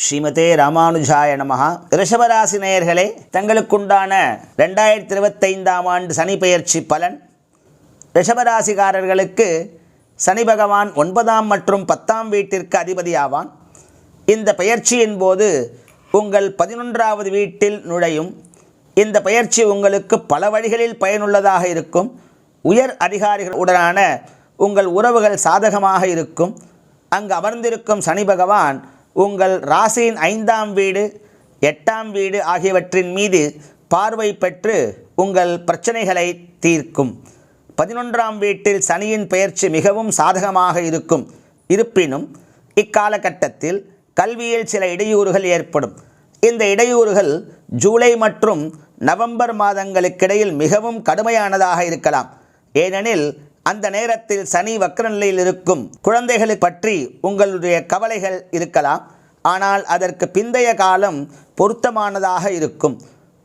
ஸ்ரீமதே ராமானுஜாய நமஹா. ரிஷபராசி நேயர்களே தங்களுக்குண்டான ரெண்டாயிரத்தி இருபத்தைந்தாம் ஆண்டு சனி பெயர்ச்சி பலன். ரிஷபராசிகாரர்களுக்கு சனி பகவான் ஒன்பதாம் மற்றும் பத்தாம் வீட்டிற்கு அதிபதியாவான் இந்த பெயர்ச்சியின் போது உங்கள் பதினொன்றாவது வீட்டில் நுழையும். இந்த பயிற்சி உங்களுக்கு பல வழிகளில் பயனுள்ளதாக இருக்கும். உயர் அதிகாரிகளுடனான உங்கள் உறவுகள் சாதகமாக இருக்கும். அங்கு அமர்ந்திருக்கும் சனி பகவான் உங்கள் ராசியின் ஐந்தாம் வீடு எட்டாம் வீடு ஆகியவற்றின் மீது பார்வை பெற்று உங்கள் பிரச்சனைகளை தீர்க்கும். பதினொன்றாம் வீட்டில் சனியின் பெயர்ச்சி மிகவும் சாதகமாக இருக்கும். இருப்பினும் இக்காலகட்டத்தில் கல்வியில் சில இடையூறுகள் ஏற்படும். இந்த இடையூறுகள் ஜூலை மற்றும் நவம்பர் மாதங்களுக்கிடையில் மிகவும் கடுமையானதாக இருக்கலாம். ஏனெனில் அந்த நேரத்தில் சனி வக்ர நிலையில் இருக்கும் குழந்தைகளை பற்றி உங்களுடைய கவலைகள் இருக்கலாம். ஆனால் அதற்கு பிந்தைய காலம் பொருத்தமானதாக இருக்கும்.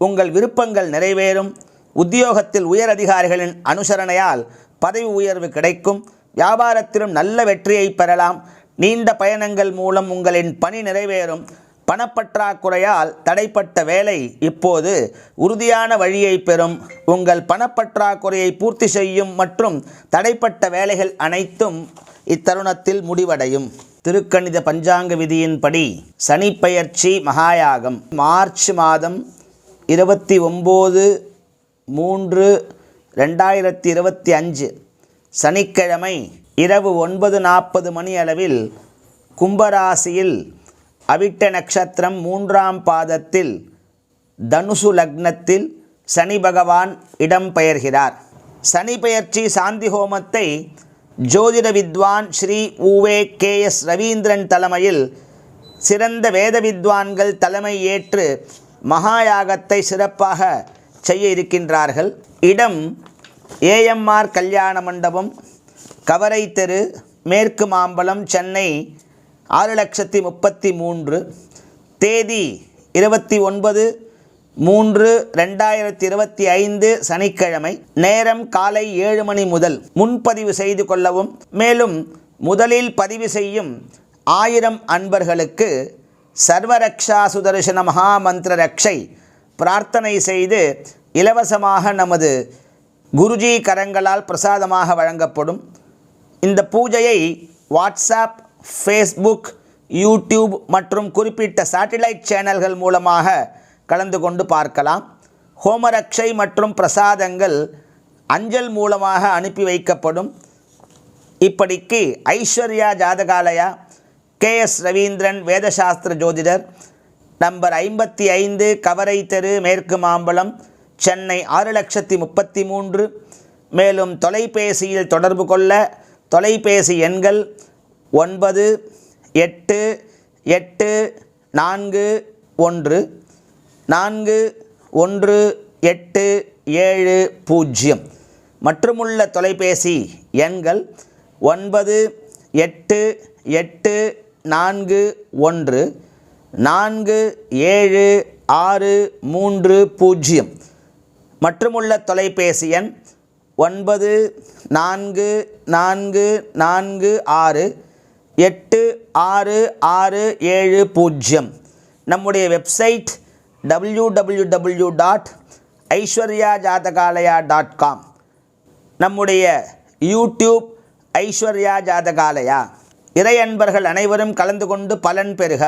உங்கள் விருப்பங்கள் நிறைவேறும். உத்தியோகத்தில் உயர் அதிகாரிகளின் அனுசரணையால் பதவி உயர்வு கிடைக்கும். வியாபாரத்திலும் நல்ல வெற்றியை பெறலாம். நீண்ட பயணங்கள் மூலம் உங்களின் பணி நிறைவேறும். பணப்பற்றாக்குறையால் தடைப்பட்ட வேலை இப்போது உறுதியான வழியை பெறும். உங்கள் பணப்பற்றாக்குறையை பூர்த்தி செய்யும் மற்றும் தடைப்பட்ட வேலைகள் அனைத்தும் இத்தருணத்தில் முடிவடையும். திருக்கணித பஞ்சாங்க விதியின்படி சனிப்பெயர்ச்சி மகாயாகம். மார்ச் மாதம் இருபத்தி ஒம்பது மூன்று ரெண்டாயிரத்தி இருபத்தி அஞ்சு சனிக்கிழமை இரவு ஒன்பது நாற்பது மணி அளவில் கும்பராசியில் அவிட்ட நட்சத்திரம் மூன்றாம் பாதத்தில் தனுசு லக்னத்தில் சனி பகவான் இடம்பெயர்கிறார் சனி பெயர்ச்சி சாந்தி ஹோமத்தை ஜோதிட வித்வான் ஸ்ரீ உவே கே எஸ் ரவீந்திரன் தலைமையில் சிறந்த வேத வித்வான்கள் தலைமை ஏற்று மகாயாகத்தை சிறப்பாக செய்ய இருக்கின்றார்கள். இடம் ஏஎம்ஆர் கல்யாண மண்டபம் கவரை தெரு மேற்கு மாம்பலம் சென்னை ஆறு லட்சத்தி முப்பத்தி மூன்று தேதி இருபத்தி ஒன்பது மூன்று ரெண்டாயிரத்தி இருபத்தி ஐந்து சனிக்கிழமை நேரம் காலை ஏழு மணி முதல் முன்பதிவு செய்து கொள்ளவும் மேலும் முதலில் பதிவு செய்யும் ஆயிரம் அன்பர்களுக்கு சர்வரக்ஷா சுதர்சன மகாமந்திர ரக்ஷை பிரார்த்தனை செய்து இலவசமாக நமது குருஜி கரங்களால் பிரசாதமாக வழங்கப்படும். இந்த பூஜையை வாட்ஸ்அப் ஃபேஸ்புக் யூடியூப் மற்றும் குறிப்பிட்ட சேட்டிலைட் சேனல்கள் மூலமாக கலந்து கொண்டு பார்க்கலாம். ஹோமரக்ஷை மற்றும் பிரசாதங்கள் அஞ்சல் மூலமாக அனுப்பி வைக்கப்படும். இப்படிக்கு ஐஸ்வர்யா ஜாதகாலயா கே எஸ் ரவீந்திரன் வேதசாஸ்திர ஜோதிடர் நம்பர் ஐம்பத்தி ஐந்து கவரை தெரு மேற்கு மாம்பலம் சென்னை ஆறு லட்சத்தி முப்பத்தி மூன்று. மேலும் தொலைபேசியில் தொடர்பு கொள்ள தொலைபேசி எண்கள் ஒன்பது எட்டு எட்டு நான்கு ஒன்று. நான்கு ஒன்று எட்டு ஏழு பூஜ்ஜியம். மற்றுமுள்ள தொலைபேசி எண்கள் ஒன்பது எட்டு எட்டு நான்கு ஒன்று நான்கு ஏழு ஆறு மூன்று பூஜ்ஜியம். மற்றுமுள்ள தொலைபேசி எண் ஒன்பது நான்கு நான்கு நான்கு ஆறு எட்டு ஆறு ஆறு ஏழு பூஜ்ஜியம். நம்முடைய website W W W dot Aishwarya Jathagalaya dot com நம்முடைய யூடியூப் ஐஸ்வர்யா ஜாதகாலயா இறை அன்பர்கள் அனைவரும் கலந்து கொண்டு பலன் பெறுக.